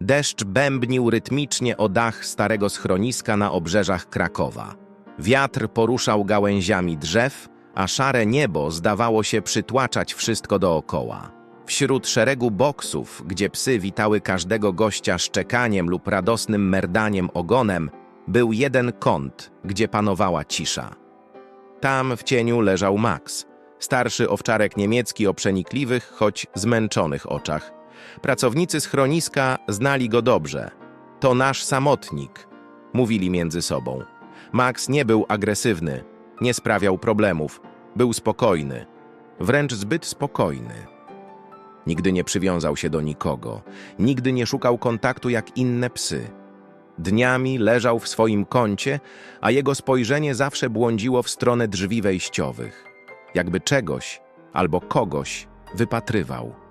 Deszcz bębnił rytmicznie o dach starego schroniska na obrzeżach Krakowa. Wiatr poruszał gałęziami drzew, a szare niebo zdawało się przytłaczać wszystko dookoła. Wśród szeregu boksów, gdzie psy witały każdego gościa szczekaniem lub radosnym merdaniem ogonem, był jeden kąt, gdzie panowała cisza. Tam w cieniu leżał Max, starszy owczarek niemiecki o przenikliwych, choć zmęczonych oczach. Pracownicy schroniska znali go dobrze. To nasz samotnik, mówili między sobą. Max nie był agresywny, nie sprawiał problemów, był spokojny, wręcz zbyt spokojny. Nigdy nie przywiązał się do nikogo, nigdy nie szukał kontaktu jak inne psy. Dniami leżał w swoim kącie, a jego spojrzenie zawsze błądziło w stronę drzwi wejściowych. Jakby czegoś albo kogoś wypatrywał.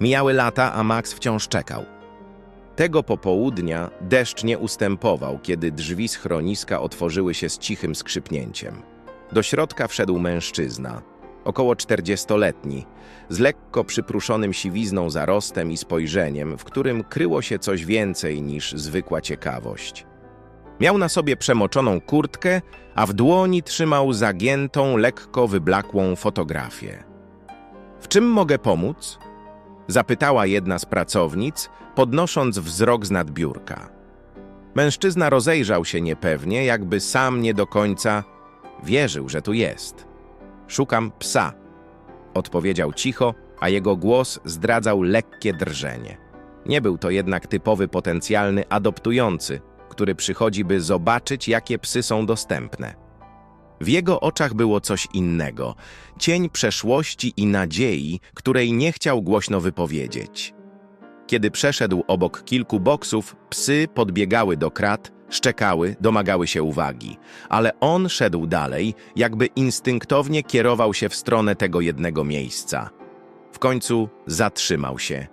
Mijały lata, a Max wciąż czekał. Tego popołudnia deszcz nie ustępował, kiedy drzwi schroniska otworzyły się z cichym skrzypnięciem. Do środka wszedł mężczyzna, około czterdziestoletni, z lekko przypruszonym siwizną zarostem i spojrzeniem, w którym kryło się coś więcej niż zwykła ciekawość. Miał na sobie przemoczoną kurtkę, a w dłoni trzymał zagiętą, lekko wyblakłą fotografię. W czym mogę pomóc? Zapytała jedna z pracownic, podnosząc wzrok z nadbiórka. Mężczyzna rozejrzał się niepewnie, jakby sam nie do końca wierzył, że tu jest. Szukam psa, odpowiedział cicho, a jego głos zdradzał lekkie drżenie. Nie był to jednak typowy potencjalny adoptujący, który przychodzi, by zobaczyć, jakie psy są dostępne. W jego oczach było coś innego, cień przeszłości i nadziei, której nie chciał głośno wypowiedzieć. Kiedy przeszedł obok kilku boksów, psy podbiegały do krat, szczekały, domagały się uwagi, ale on szedł dalej, jakby instynktownie kierował się w stronę tego jednego miejsca. W końcu zatrzymał się.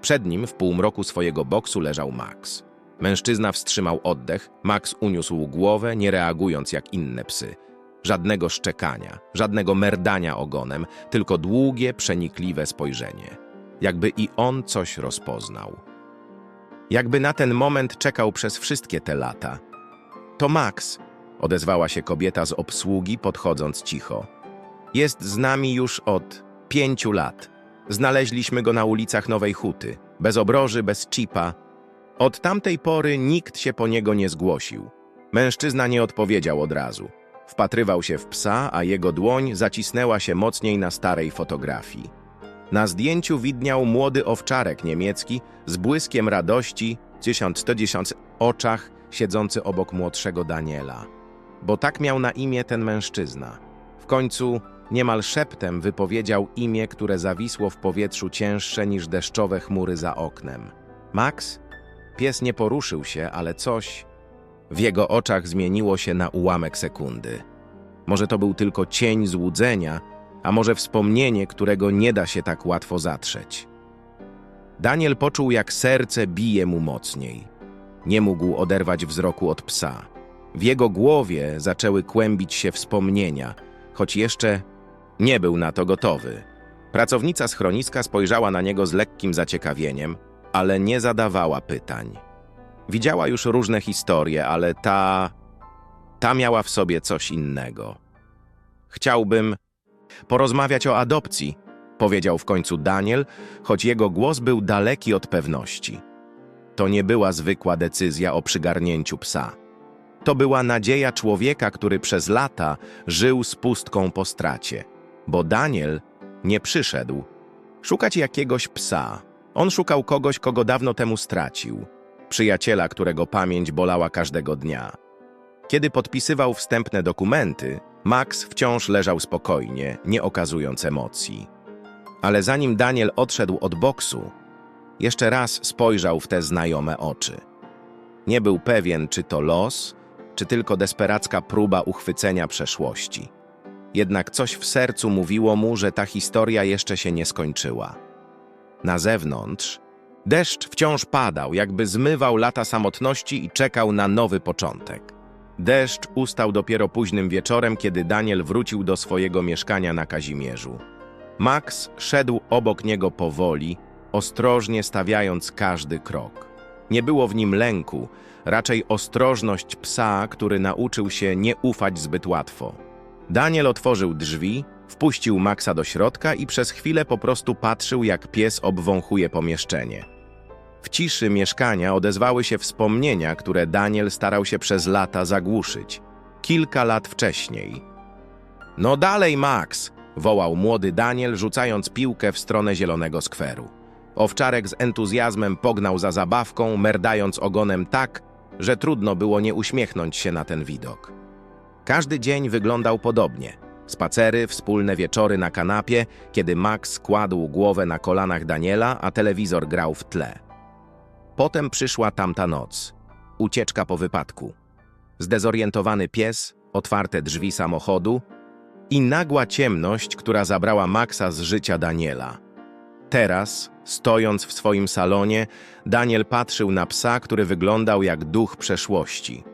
Przed nim w półmroku swojego boksu leżał Max. Mężczyzna wstrzymał oddech, Max uniósł głowę, nie reagując jak inne psy. Żadnego szczekania, żadnego merdania ogonem, tylko długie, przenikliwe spojrzenie. Jakby i on coś rozpoznał. Jakby na ten moment czekał przez wszystkie te lata. To Max, odezwała się kobieta z obsługi, podchodząc cicho. Jest z nami już od pięciu lat. Znaleźliśmy go na ulicach Nowej Huty, bez obroży, bez chipa. Od tamtej pory nikt się po niego nie zgłosił. Mężczyzna nie odpowiedział od razu. Wpatrywał się w psa, a jego dłoń zacisnęła się mocniej na starej fotografii. Na zdjęciu widniał młody owczarek niemiecki z błyskiem radości, dziesiąt to dziesiąt oczach, siedzący obok młodszego Daniela. Bo tak miał na imię ten mężczyzna. W końcu niemal szeptem wypowiedział imię, które zawisło w powietrzu cięższe niż deszczowe chmury za oknem. Max? Pies nie poruszył się, ale coś w jego oczach zmieniło się na ułamek sekundy. Może to był tylko cień złudzenia, a może wspomnienie, którego nie da się tak łatwo zatrzeć. Daniel poczuł, jak serce bije mu mocniej. Nie mógł oderwać wzroku od psa. W jego głowie zaczęły kłębić się wspomnienia, choć jeszcze nie był na to gotowy. Pracownica schroniska spojrzała na niego z lekkim zaciekawieniem, ale nie zadawała pytań. Widziała już różne historie, ale ta. ta miała w sobie coś innego. Chciałbym porozmawiać o adopcji, powiedział w końcu Daniel, choć jego głos był daleki od pewności. To nie była zwykła decyzja o przygarnięciu psa. To była nadzieja człowieka, który przez lata żył z pustką po stracie. Bo Daniel nie przyszedł szukać jakiegoś psa. On szukał kogoś, kogo dawno temu stracił przyjaciela, którego pamięć bolała każdego dnia. Kiedy podpisywał wstępne dokumenty, Max wciąż leżał spokojnie, nie okazując emocji. Ale zanim Daniel odszedł od boksu, jeszcze raz spojrzał w te znajome oczy. Nie był pewien, czy to los, czy tylko desperacka próba uchwycenia przeszłości. Jednak coś w sercu mówiło mu, że ta historia jeszcze się nie skończyła. Na zewnątrz Deszcz wciąż padał, jakby zmywał lata samotności i czekał na nowy początek. Deszcz ustał dopiero późnym wieczorem, kiedy Daniel wrócił do swojego mieszkania na Kazimierzu. Max szedł obok niego powoli, ostrożnie stawiając każdy krok. Nie było w nim lęku, raczej ostrożność psa, który nauczył się nie ufać zbyt łatwo. Daniel otworzył drzwi, wpuścił Maxa do środka i przez chwilę po prostu patrzył, jak pies obwąchuje pomieszczenie. W ciszy mieszkania odezwały się wspomnienia, które Daniel starał się przez lata zagłuszyć. Kilka lat wcześniej. No dalej, Max! wołał młody Daniel, rzucając piłkę w stronę zielonego skweru. Owczarek z entuzjazmem pognał za zabawką, merdając ogonem tak, że trudno było nie uśmiechnąć się na ten widok. Każdy dzień wyglądał podobnie. Spacery, wspólne wieczory na kanapie, kiedy Max kładł głowę na kolanach Daniela, a telewizor grał w tle. Potem przyszła tamta noc. Ucieczka po wypadku. Zdezorientowany pies, otwarte drzwi samochodu i nagła ciemność, która zabrała Maxa z życia Daniela. Teraz, stojąc w swoim salonie, Daniel patrzył na psa, który wyglądał jak duch przeszłości.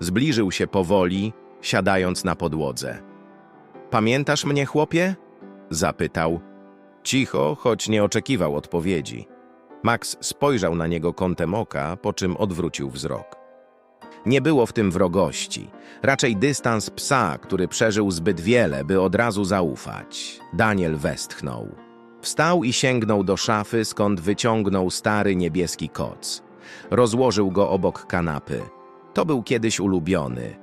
Zbliżył się powoli, siadając na podłodze. Pamiętasz mnie, chłopie? Zapytał. Cicho, choć nie oczekiwał odpowiedzi. Max spojrzał na niego kątem oka, po czym odwrócił wzrok. Nie było w tym wrogości, raczej dystans psa, który przeżył zbyt wiele, by od razu zaufać. Daniel westchnął. Wstał i sięgnął do szafy, skąd wyciągnął stary niebieski koc. Rozłożył go obok kanapy. To był kiedyś ulubiony.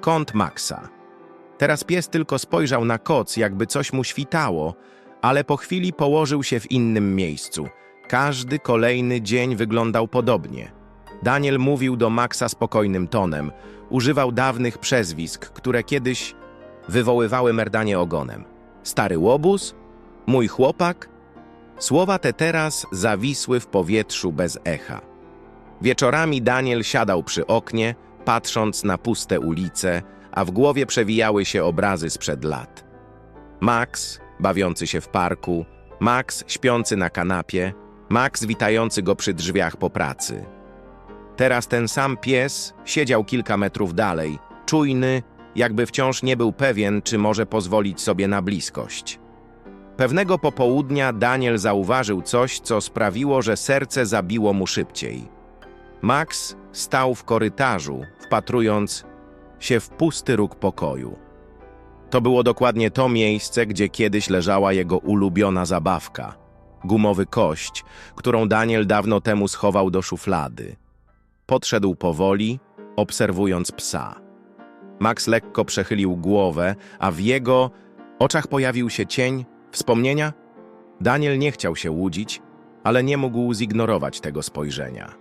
Kąt Maxa. Teraz pies tylko spojrzał na koc, jakby coś mu świtało, ale po chwili położył się w innym miejscu. Każdy kolejny dzień wyglądał podobnie. Daniel mówił do Maxa spokojnym tonem. Używał dawnych przezwisk, które kiedyś wywoływały merdanie ogonem. Stary łobuz? Mój chłopak? Słowa te teraz zawisły w powietrzu bez echa. Wieczorami Daniel siadał przy oknie, patrząc na puste ulice, a w głowie przewijały się obrazy sprzed lat. Max, bawiący się w parku, Max śpiący na kanapie, Max witający go przy drzwiach po pracy. Teraz ten sam pies siedział kilka metrów dalej, czujny, jakby wciąż nie był pewien, czy może pozwolić sobie na bliskość. Pewnego popołudnia Daniel zauważył coś, co sprawiło, że serce zabiło mu szybciej. Max stał w korytarzu, wpatrując się w pusty róg pokoju. To było dokładnie to miejsce, gdzie kiedyś leżała jego ulubiona zabawka gumowy kość, którą Daniel dawno temu schował do szuflady. Podszedł powoli, obserwując psa. Max lekko przechylił głowę, a w jego oczach pojawił się cień wspomnienia. Daniel nie chciał się łudzić, ale nie mógł zignorować tego spojrzenia.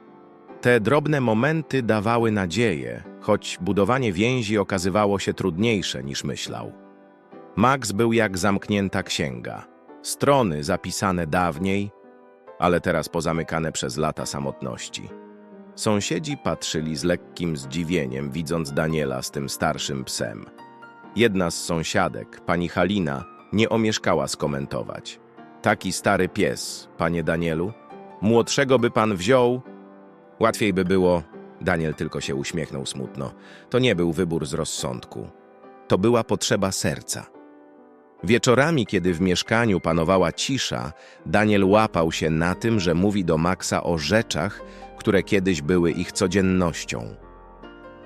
Te drobne momenty dawały nadzieję, choć budowanie więzi okazywało się trudniejsze niż myślał. Max był jak zamknięta księga. Strony zapisane dawniej, ale teraz pozamykane przez lata samotności. Sąsiedzi patrzyli z lekkim zdziwieniem, widząc Daniela z tym starszym psem. Jedna z sąsiadek, pani Halina, nie omieszkała skomentować. Taki stary pies, panie Danielu? Młodszego by pan wziął? Łatwiej by było. Daniel tylko się uśmiechnął smutno. To nie był wybór z rozsądku. To była potrzeba serca. Wieczorami, kiedy w mieszkaniu panowała cisza, Daniel łapał się na tym, że mówi do Maxa o rzeczach, które kiedyś były ich codziennością.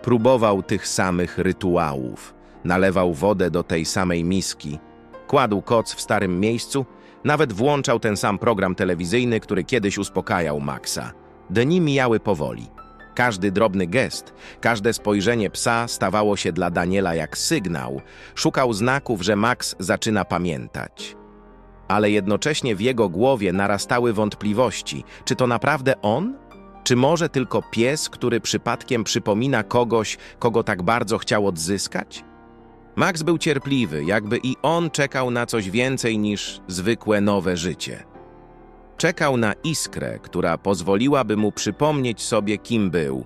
Próbował tych samych rytuałów, nalewał wodę do tej samej miski, kładł koc w starym miejscu, nawet włączał ten sam program telewizyjny, który kiedyś uspokajał Maxa. Dni mijały powoli. Każdy drobny gest, każde spojrzenie psa stawało się dla Daniela jak sygnał. Szukał znaków, że Max zaczyna pamiętać. Ale jednocześnie w jego głowie narastały wątpliwości. Czy to naprawdę on? Czy może tylko pies, który przypadkiem przypomina kogoś, kogo tak bardzo chciał odzyskać? Max był cierpliwy, jakby i on czekał na coś więcej niż zwykłe nowe życie. Czekał na iskrę, która pozwoliłaby mu przypomnieć sobie, kim był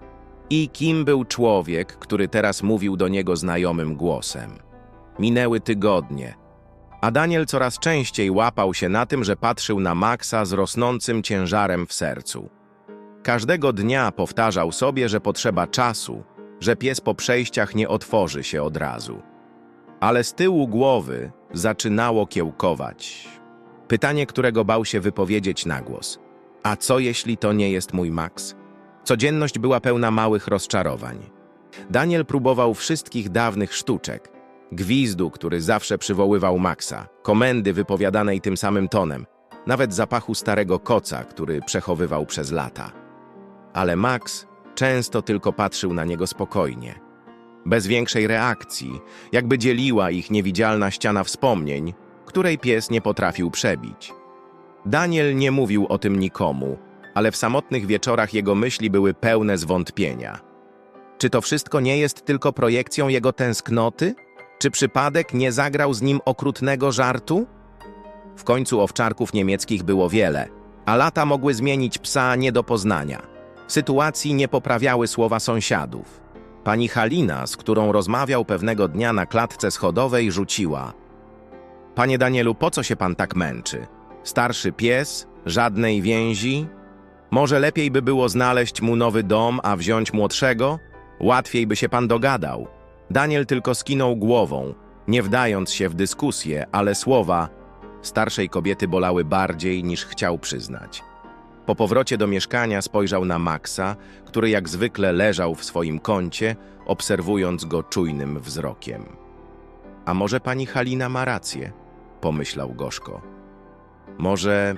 i kim był człowiek, który teraz mówił do niego znajomym głosem. Minęły tygodnie, a Daniel coraz częściej łapał się na tym, że patrzył na Maxa z rosnącym ciężarem w sercu. Każdego dnia powtarzał sobie, że potrzeba czasu, że pies po przejściach nie otworzy się od razu. Ale z tyłu głowy zaczynało kiełkować. Pytanie, którego bał się wypowiedzieć na głos. A co jeśli to nie jest mój Max? Codzienność była pełna małych rozczarowań. Daniel próbował wszystkich dawnych sztuczek. Gwizdu, który zawsze przywoływał Maxa, komendy wypowiadanej tym samym tonem, nawet zapachu starego koca, który przechowywał przez lata. Ale Max często tylko patrzył na niego spokojnie. Bez większej reakcji, jakby dzieliła ich niewidzialna ściana wspomnień, której pies nie potrafił przebić. Daniel nie mówił o tym nikomu, ale w samotnych wieczorach jego myśli były pełne zwątpienia. Czy to wszystko nie jest tylko projekcją jego tęsknoty? Czy przypadek nie zagrał z nim okrutnego żartu? W końcu owczarków niemieckich było wiele, a lata mogły zmienić psa nie do poznania. Sytuacji nie poprawiały słowa sąsiadów. Pani Halina, z którą rozmawiał pewnego dnia na klatce schodowej, rzuciła: Panie Danielu, po co się pan tak męczy? Starszy pies, żadnej więzi? Może lepiej by było znaleźć mu nowy dom, a wziąć młodszego? Łatwiej by się pan dogadał. Daniel tylko skinął głową, nie wdając się w dyskusję, ale słowa starszej kobiety bolały bardziej niż chciał przyznać. Po powrocie do mieszkania spojrzał na Maxa, który jak zwykle leżał w swoim kącie, obserwując go czujnym wzrokiem. A może pani Halina ma rację? Pomyślał gorzko. Może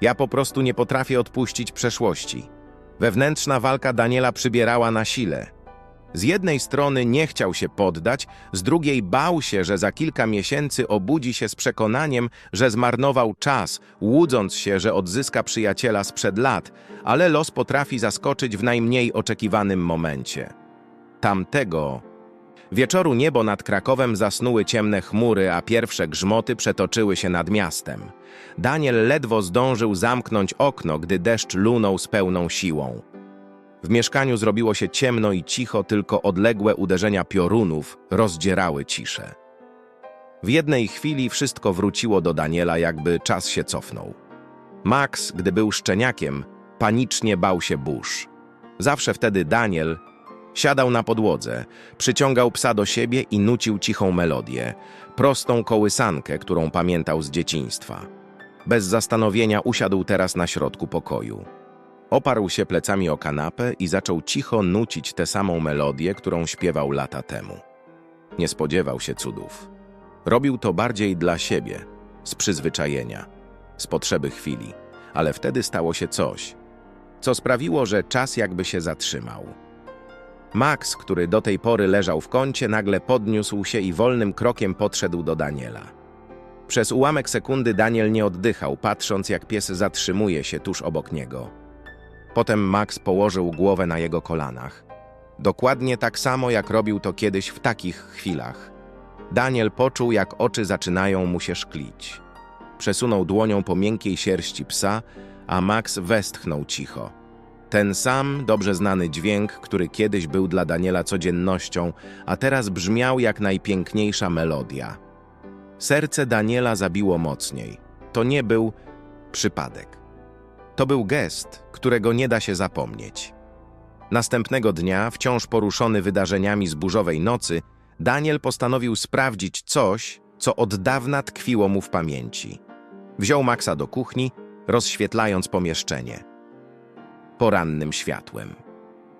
ja po prostu nie potrafię odpuścić przeszłości. Wewnętrzna walka Daniela przybierała na sile. Z jednej strony nie chciał się poddać, z drugiej bał się, że za kilka miesięcy obudzi się z przekonaniem, że zmarnował czas, łudząc się, że odzyska przyjaciela sprzed lat, ale los potrafi zaskoczyć w najmniej oczekiwanym momencie. Tamtego wieczoru niebo nad Krakowem zasnuły ciemne chmury, a pierwsze grzmoty przetoczyły się nad miastem. Daniel ledwo zdążył zamknąć okno, gdy deszcz lunął z pełną siłą. W mieszkaniu zrobiło się ciemno i cicho, tylko odległe uderzenia piorunów rozdzierały ciszę. W jednej chwili wszystko wróciło do Daniela, jakby czas się cofnął. Max, gdy był szczeniakiem, panicznie bał się burz. Zawsze wtedy Daniel siadał na podłodze, przyciągał psa do siebie i nucił cichą melodię, prostą kołysankę, którą pamiętał z dzieciństwa. Bez zastanowienia usiadł teraz na środku pokoju. Oparł się plecami o kanapę i zaczął cicho nucić tę samą melodię, którą śpiewał lata temu. Nie spodziewał się cudów. Robił to bardziej dla siebie, z przyzwyczajenia, z potrzeby chwili, ale wtedy stało się coś, co sprawiło, że czas jakby się zatrzymał. Max, który do tej pory leżał w kącie, nagle podniósł się i wolnym krokiem podszedł do Daniela. Przez ułamek sekundy Daniel nie oddychał, patrząc jak pies zatrzymuje się tuż obok niego. Potem Max położył głowę na jego kolanach. Dokładnie tak samo, jak robił to kiedyś w takich chwilach. Daniel poczuł, jak oczy zaczynają mu się szklić. Przesunął dłonią po miękkiej sierści psa, a Max westchnął cicho. Ten sam, dobrze znany dźwięk, który kiedyś był dla Daniela codziennością, a teraz brzmiał jak najpiękniejsza melodia. Serce Daniela zabiło mocniej. To nie był przypadek. To był gest, którego nie da się zapomnieć. Następnego dnia, wciąż poruszony wydarzeniami z burzowej nocy, Daniel postanowił sprawdzić coś, co od dawna tkwiło mu w pamięci. Wziął Maxa do kuchni, rozświetlając pomieszczenie. Porannym światłem.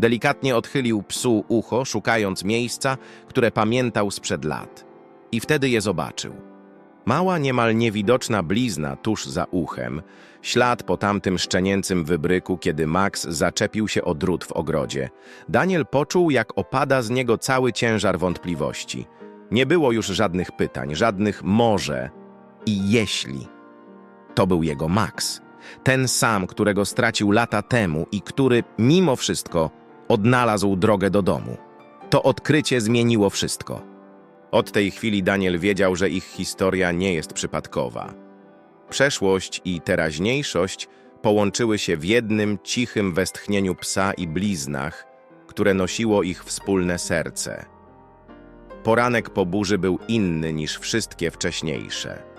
Delikatnie odchylił psu ucho, szukając miejsca, które pamiętał sprzed lat. I wtedy je zobaczył. Mała, niemal niewidoczna blizna tuż za uchem, ślad po tamtym szczenięcym wybryku, kiedy Max zaczepił się o drut w ogrodzie. Daniel poczuł, jak opada z niego cały ciężar wątpliwości. Nie było już żadnych pytań, żadnych może i jeśli. To był jego Max. Ten sam, którego stracił lata temu i który, mimo wszystko, odnalazł drogę do domu. To odkrycie zmieniło wszystko. Od tej chwili Daniel wiedział, że ich historia nie jest przypadkowa. Przeszłość i teraźniejszość połączyły się w jednym cichym westchnieniu psa i bliznach, które nosiło ich wspólne serce. Poranek po burzy był inny niż wszystkie wcześniejsze.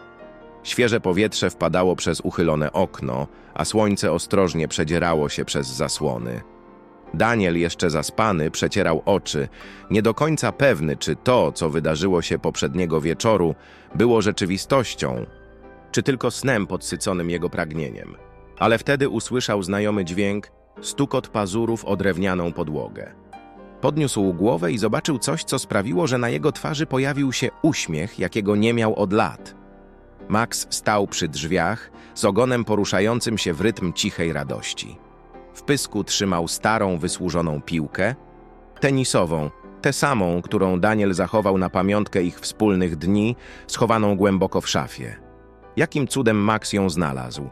Świeże powietrze wpadało przez uchylone okno, a słońce ostrożnie przedzierało się przez zasłony. Daniel, jeszcze zaspany, przecierał oczy, nie do końca pewny, czy to, co wydarzyło się poprzedniego wieczoru, było rzeczywistością, czy tylko snem podsyconym jego pragnieniem. Ale wtedy usłyszał znajomy dźwięk stukot pazurów o drewnianą podłogę. Podniósł głowę i zobaczył coś, co sprawiło, że na jego twarzy pojawił się uśmiech, jakiego nie miał od lat. Max stał przy drzwiach, z ogonem poruszającym się w rytm cichej radości. W pysku trzymał starą, wysłużoną piłkę, tenisową, tę samą, którą Daniel zachował na pamiątkę ich wspólnych dni, schowaną głęboko w szafie. Jakim cudem Max ją znalazł?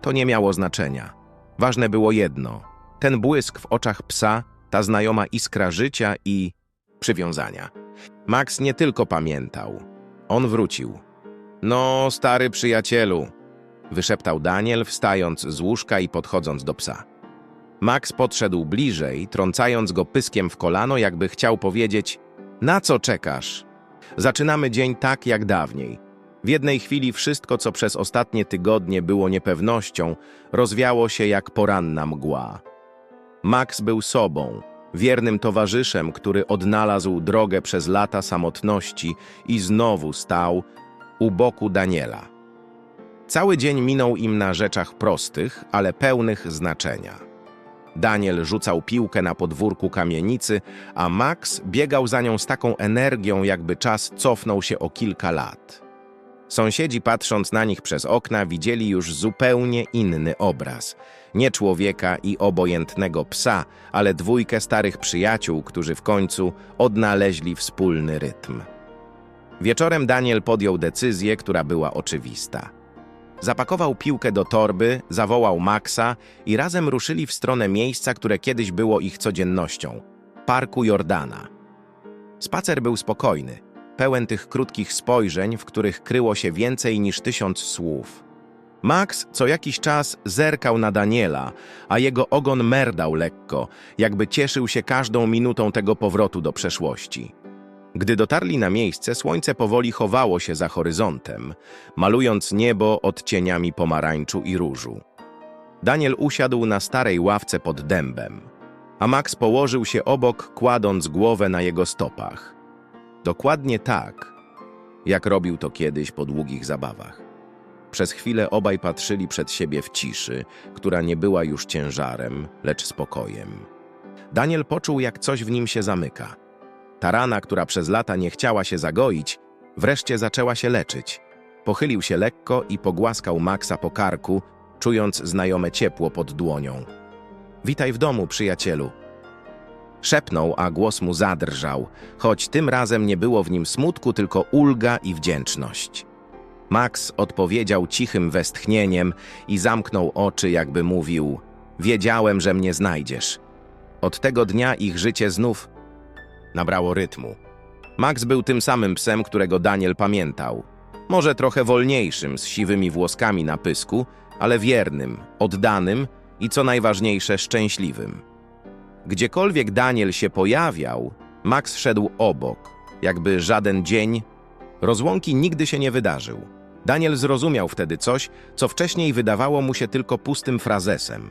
To nie miało znaczenia. Ważne było jedno: ten błysk w oczach psa, ta znajoma iskra życia i przywiązania. Max nie tylko pamiętał, on wrócił. No, stary przyjacielu, wyszeptał Daniel, wstając z łóżka i podchodząc do psa. Max podszedł bliżej, trącając go pyskiem w kolano, jakby chciał powiedzieć: Na co czekasz? Zaczynamy dzień tak jak dawniej. W jednej chwili wszystko, co przez ostatnie tygodnie było niepewnością, rozwiało się jak poranna mgła. Max był sobą, wiernym towarzyszem, który odnalazł drogę przez lata samotności i znowu stał u boku Daniela. Cały dzień minął im na rzeczach prostych, ale pełnych znaczenia. Daniel rzucał piłkę na podwórku kamienicy, a Max biegał za nią z taką energią, jakby czas cofnął się o kilka lat. Sąsiedzi, patrząc na nich przez okna, widzieli już zupełnie inny obraz. Nie człowieka i obojętnego psa, ale dwójkę starych przyjaciół, którzy w końcu odnaleźli wspólny rytm. Wieczorem Daniel podjął decyzję, która była oczywista. Zapakował piłkę do torby, zawołał Maxa i razem ruszyli w stronę miejsca, które kiedyś było ich codziennością parku Jordana. Spacer był spokojny, pełen tych krótkich spojrzeń, w których kryło się więcej niż tysiąc słów. Max co jakiś czas zerkał na Daniela, a jego ogon merdał lekko, jakby cieszył się każdą minutą tego powrotu do przeszłości. Gdy dotarli na miejsce, słońce powoli chowało się za horyzontem, malując niebo odcieniami pomarańczu i różu. Daniel usiadł na starej ławce pod dębem, a Max położył się obok, kładąc głowę na jego stopach. Dokładnie tak, jak robił to kiedyś po długich zabawach. Przez chwilę obaj patrzyli przed siebie w ciszy, która nie była już ciężarem, lecz spokojem. Daniel poczuł, jak coś w nim się zamyka. Ta rana, która przez lata nie chciała się zagoić, wreszcie zaczęła się leczyć. Pochylił się lekko i pogłaskał Maxa po karku, czując znajome ciepło pod dłonią. Witaj w domu, przyjacielu. Szepnął, a głos mu zadrżał, choć tym razem nie było w nim smutku, tylko ulga i wdzięczność. Max odpowiedział cichym westchnieniem i zamknął oczy, jakby mówił: Wiedziałem, że mnie znajdziesz. Od tego dnia ich życie znów nabrało rytmu. Max był tym samym psem, którego Daniel pamiętał. Może trochę wolniejszym, z siwymi włoskami na pysku, ale wiernym, oddanym i co najważniejsze, szczęśliwym. Gdziekolwiek Daniel się pojawiał, Max szedł obok, jakby żaden dzień. Rozłąki nigdy się nie wydarzył. Daniel zrozumiał wtedy coś, co wcześniej wydawało mu się tylko pustym frazesem.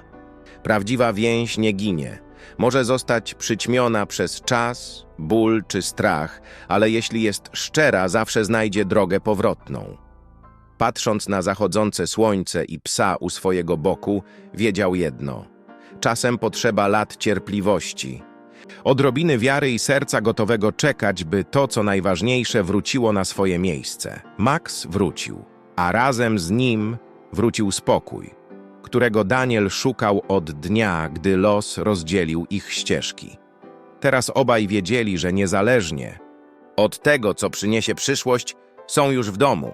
Prawdziwa więź nie ginie. Może zostać przyćmiona przez czas, ból czy strach, ale jeśli jest szczera, zawsze znajdzie drogę powrotną. Patrząc na zachodzące słońce i psa u swojego boku, wiedział jedno. Czasem potrzeba lat cierpliwości. Odrobiny wiary i serca gotowego czekać, by to, co najważniejsze, wróciło na swoje miejsce. Max wrócił, a razem z nim wrócił spokój, którego Daniel szukał od dnia, gdy los rozdzielił ich ścieżki. Teraz obaj wiedzieli, że niezależnie od tego, co przyniesie przyszłość, są już w domu.